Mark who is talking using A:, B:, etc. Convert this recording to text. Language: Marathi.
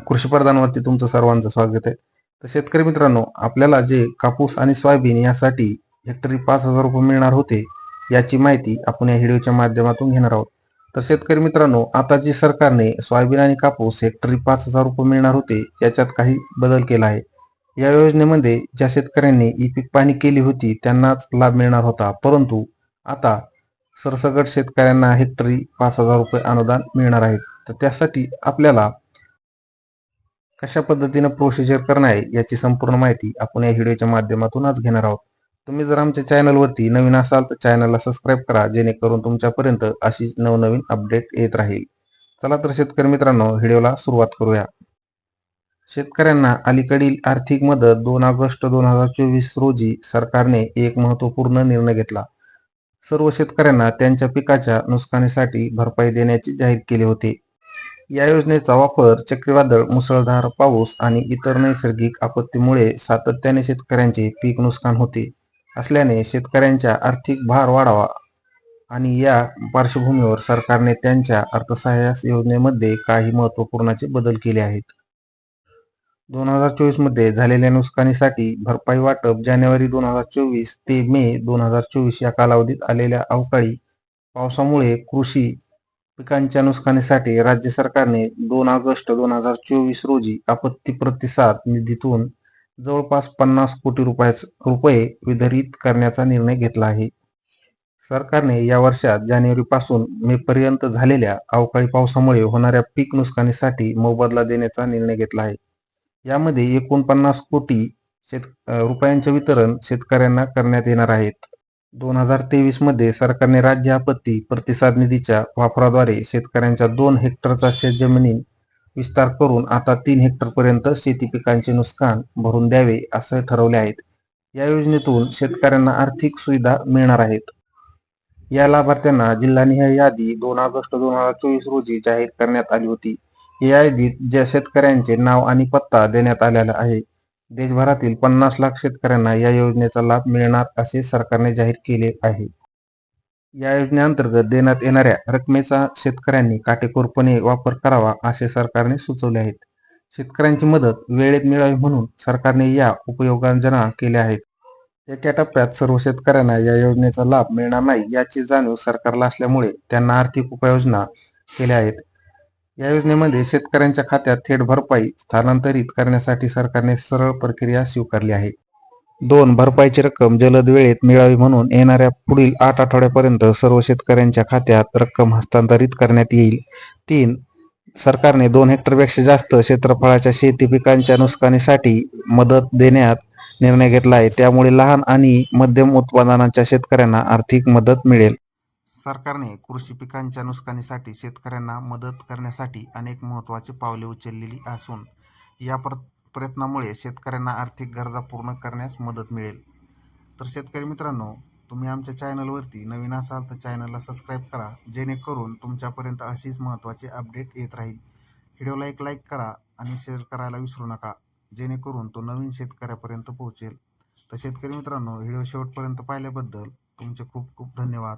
A: कृषीप्रधानवरती तुमचं सर्वांचं स्वागत आहे. तर शेतकरी मित्रांनो आपल्याला जे कापूस आणि सोयाबीन यासाठी हेक्टरी पाच हजार रुपये मिळणार होते याची माहिती आपण या व्हिडिओच्या माध्यमातून घेणार आहोत. तर शेतकरी मित्रांनो आता जी सरकारने सोयाबीन आणि कापूस हेक्टरी पाच हजार रुपये मिळणार होते याच्यात काही बदल केला आहे. या योजनेमध्ये ज्या शेतकऱ्यांनी ई पीक पाणी केली होती त्यांनाच लाभ मिळणार होता. परंतु आता सरसगट शेतकऱ्यांना हेक्टरी पाच हजार रुपये अनुदान मिळणार आहे. तर त्यासाठी आपल्याला कशा पद्धतीनं प्रोसिजर करणं आहे याची संपूर्ण माहिती आपण या व्हिडिओच्या माध्यमातून आज घेणार आहोत. तुम्ही जर आमच्या चॅनलवरती नवीन असाल तर चॅनलला सबस्क्राईब करा जेणेकरून तुमच्यापर्यंत अशी नवनवीन अपडेट येत राहील. चला तर शेतकरी मित्रांनो व्हिडिओला सुरुवात करूया. शेतकऱ्यांना अलीकडील आर्थिक मदत दोन ऑगस्ट दोन हजार चोवीस रोजी सरकारने एक महत्त्वपूर्ण निर्णय घेतला. सर्व शेतकऱ्यांना त्यांच्या पिकाच्या नुकसानीसाठी भरपाई देण्याचे जाहीर केले होते. या योजनेचा वापर चक्रीवादळ मुसळधार पाऊस आणि इतर नैसर्गिक आपत्तीमुळे सातत्याने शेतकऱ्यांचे पीक नुकसान होते असल्याने शेतकऱ्यांच्या आर्थिक भार वाढावा आणि या पार्श्वभूमीवर सरकारने त्यांच्या अर्थसहाय्य योजनेमध्ये काही महत्त्वपूर्णाचे बदल केले आहेत. दोन हजार चोवीसमध्ये झालेल्या नुकसानीसाठी भरपाई वाटप जानेवारी दोन हजार चोवीस ते मे दोन हजार चोवीस या कालावधीत आलेल्या अवकाळी पावसामुळे कृषी पिकांच्या नुकसानीसाठी राज्य सरकारने दोन ऑगस्ट दोन हजार चोवीस रोजी आपत्ती प्रतिसाद निधीतून जवळपास पन्नास कोटी रुपये वितरित करण्याचा निर्णय घेतला आहे. सरकारने या वर्षात जानेवारी पासून मे पर्यंत झालेल्या अवकाळी पावसामुळे होणाऱ्या पीक नुकसानीसाठी मोबदला देण्याचा निर्णय घेतला आहे. यामध्ये एकोणपन्नास कोटी शेत रुपयांचे वितरण शेतकऱ्यांना करण्यात येणार आहेत. दोन हजार तेवीसमध्ये सरकारने राज्य आपत्ती प्रतिसाद निधीच्या वापराद्वारे शेतकऱ्यांच्या दोन हेक्टरचा शेतजमिनी विस्तार करून आता तीन हेक्टर पर्यंत शेती पिकांचे नुकसान भरून द्यावे असे ठरवले आहेत. या योजनेतून शेतकऱ्यांना आर्थिक सुविधा मिळणार आहेत. या लाभार्थ्यांना जिल्हानिहाय यादी दोन ऑगस्ट दोन हजार चोवीस रोजी जाहीर करण्यात आली होती. या यादीत ज्या शेतकऱ्यांचे नाव आणि पत्ता देण्यात आलेला आहे देशभरातील पन्नास लाख शेतकऱ्यांना या योजनेचा लाभ मिळणार असे सरकारने जाहीर केले आहे. या योजनेअंतर्गत देण्यात येणाऱ्या रकमेचा शेतकऱ्यांनी काटेकोरपणे वापर करावा असे सरकारने सुचवले आहेत. शेतकऱ्यांची मदत वेळेत मिळावी म्हणून सरकारने या उपयोगांजना केल्या आहेत. एका टप्प्यात सर्व शेतकऱ्यांना या योजनेचा लाभ मिळणार नाही याची जाणीव सरकारला असल्यामुळे त्यांना आर्थिक उपाययोजना केल्या आहेत. या योजनेमध्ये शेतकऱ्यांच्या खात्यात थेट भरपाई स्थानांतरित करण्यासाठी सरकारने सरळ प्रक्रिया स्वीकारली आहे. दोन भरपाईची रक्कम जलद वेळेत मिळावी म्हणून येणाऱ्या पुढील आठ आठवड्यापर्यंत सर्व शेतकऱ्यांच्या खात्यात रक्कम हस्तांतरित करण्यात येईल. तीन सरकारने दोन हेक्टरपेक्षा जास्त क्षेत्रफळाच्या शेती पिकांच्या नुकसानीसाठी मदत देण्यात निर्णय घेतला आहे. त्यामुळे लहान आणि मध्यम उत्पादनाच्या शेतकऱ्यांना आर्थिक मदत मिळेल. सरकारने कृषी पिकांच्या नुकसानीसाठी शेतकऱ्यांना मदत करण्यासाठी अनेक महत्त्वाची पावले उचललेली असून या प्र प्रयत्नामुळे शेतकऱ्यांना आर्थिक गरजा पूर्ण करण्यास मदत मिळेल. तर शेतकरी मित्रांनो तुम्ही आमच्या चॅनलवरती नवीन असाल तर चॅनलला सबस्क्राईब करा जेणेकरून तुमच्यापर्यंत अशीच महत्त्वाची अपडेट येत राहील. व्हिडिओला एक लाईक करा आणि शेअर करायला विसरू नका जेणेकरून तो नवीन शेतकऱ्यापर्यंत पोहोचेल. तर शेतकरी मित्रांनो व्हिडिओ शेवटपर्यंत पाहिल्याबद्दल तुमचे खूप खूप धन्यवाद.